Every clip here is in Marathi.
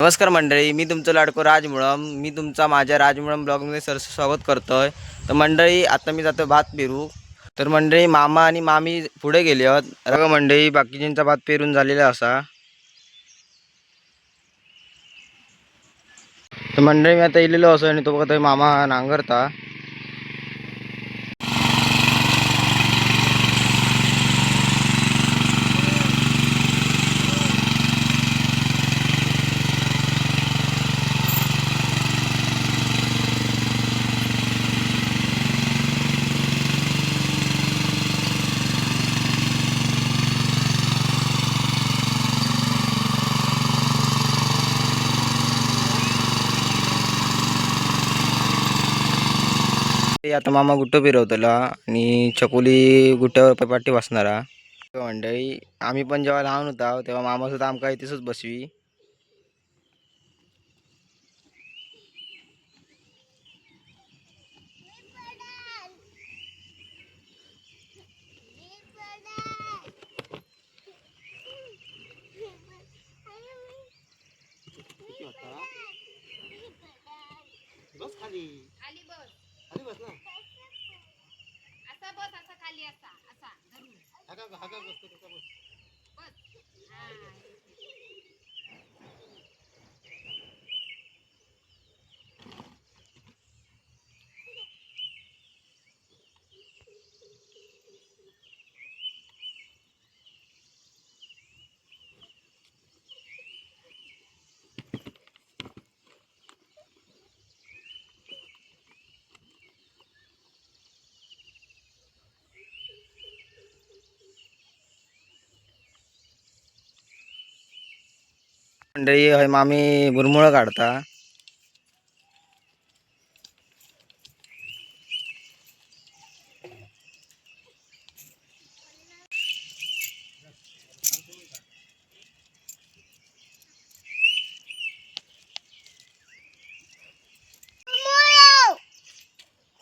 नमस्कार मंडळी मी तुमचं लाडको राजमुळम मी तुमचा माझ्या राजमुळम ब्लॉगमध्ये सर स्वागत करतोय. तर मंडळी आता मी जातो भात पेरू. तर मंडळी मामा आणि मामी पुढे गेले आहेत. रग मंडळी बाकीच्यांचा भात पेरून झालेला असा. तर मंडळी मी आता इलेलो असो आणि तो बघा मामा नांगरता. ते आता मामा गुट्टो फिरवतला आणि चकोली गुट्ट्यावर पाठी बसणारा. मंडळी आम्ही पण जेव्हा लहान होता तेव्हा मामा सुद्धा आमका इथेच बसवी. खाली. बस असा बस असा खाली असा असा. धरून बस. हा. मंडळी हय मामी मुरमुळं काढता.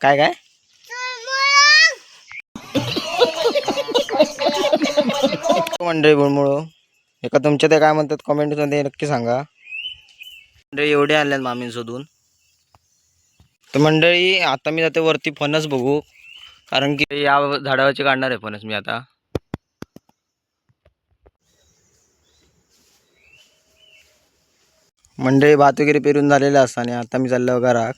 काय काय? मंडळी बुळमुळ एका तुमच्या ते काय म्हणतात कमेंटमध्ये नक्की सांगा. मंडळी एवढे आल्यात मामीन शोधून तर मंडळी आता मी जाते वरती फणस बघू. कारण की या झाडावरचे काढणार आहे फणस मी आता. मंडळी भात वगैरे पेरून झालेलं असतं आणि आता मी चाललो घरात.